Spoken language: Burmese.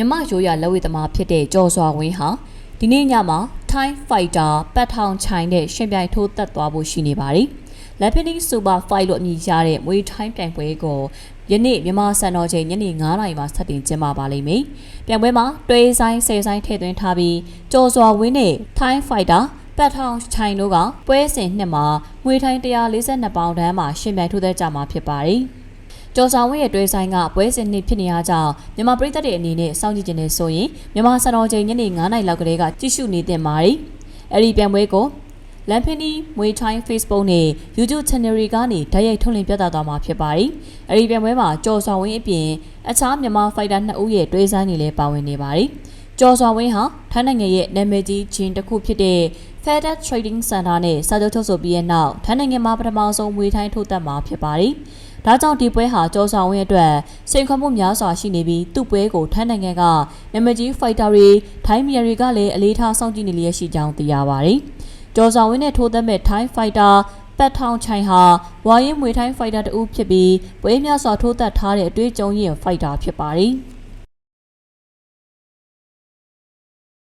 မြမရိုးရလက်ဝဲသမားဖြစ်တဲ့ကျော်စွာဝင်းဟာဒီနေ့ညမှာ Thai Fighter ပတ်ထောင်ချိုင်တဲ့ရှင်ပြိုင်ထိုးတက်သွားဖို့ရှိနေပါတယ်။ Lapini Super Fight လို့အမည်ရတဲ့မွေထိုင်းပြိုင်ပွဲကိုယနေ့မြန်မာစံတော်ချိန်ညနေ9:00နာရီမှာစတင်ကျင်းပပါလိမ့်မယ်။ပြိုင်ပွဲမှာတွဲဆိုင်ဆယ်ဆိုင်ထည့်သွင်းထားပြီးကျော်စွာဝင်းနဲ့ Thai Fighter ပတ်ထောင်ချိုင်တို့ကပွဲစဉ်နှစ်မှာငွေထိုင်း142ပေါင်တန်းမှာရှင်ပြိုင်ထိုးသက်ကြမှာဖြစ်ပါတယ်။ ကျော်ဆောင်ဝင်းရဲ့တွဲဆိုင်ကပွဲစဉ်နှစ်ဖြစ်နေအားကြောင့်မြန်မာပြည်သက်တွေအနေနဲ့စောင့်ကြည့်နေဆိုရင်မြန်မာစံတော်ချိန်ညနေ9:00နာရီလောက်ကလေးကကြည့်ရှုနေတင်ပါတယ်။အဲဒီပြိုင်ပွဲကိုလမ်ဖင်းနီမွေထိုင်း Facebook နဲ့ YouTube Channel တွေကနေဓာတ်ရိုက်ထုတ်လွှင့်ပြသသွားမှာဖြစ်ပါတယ်။အဲဒီပြိုင်ပွဲမှာကျော်ဆောင်ဝင်းအပြင်အခြားမြန်မာဖိုက်တာ2ဦးရဲ့တွဲဆိုင်တွေလည်းပါဝင်နေပါတယ်။ကျော်စွာဝင်းဟာထိုင်းနိုင်ငံရဲ့နာမည်ကြီးဂျင်းတစ်ခုဖြစ်တဲ့ Federal Trading Center နဲ့စာချုပ်ချုပ်ဆိုပြီးတဲ့နောက်ထိုင်းနိုင်ငံမှာပထမဆုံးမွေထိုင်းထိုးသက်မှာဖြစ်ပါတယ်။ ဒါကြောင့်ဒီပွဲဟာကျော်စွာဝင်းအတွက်စိန်ခေါ်မှုများစွာရှိနေပြီးသူ့ပွဲကိုထိုင်းနိုင်ငံကနာမည်ကြီး fighter တွေထိုင်းမီယာတွေကလည်းအလေးထားစောင့်ကြည့်နေလျက်ရှိကြောင်းသိရပါတယ်။ကျော်စွာဝင်းနဲ့ထိုးသက်မဲ့ထိုင်း fighter ပတ်ထောင်ချိုင်ဟာဝါရင်မွေထိုင်းဖိုက်တာတဦးဖြစ်ပြီးပွဲများစွာထိုးသက်ထားတဲ့အတွေ့အကြုံရင့်ဖိုက်တာဖြစ်ပါတယ်။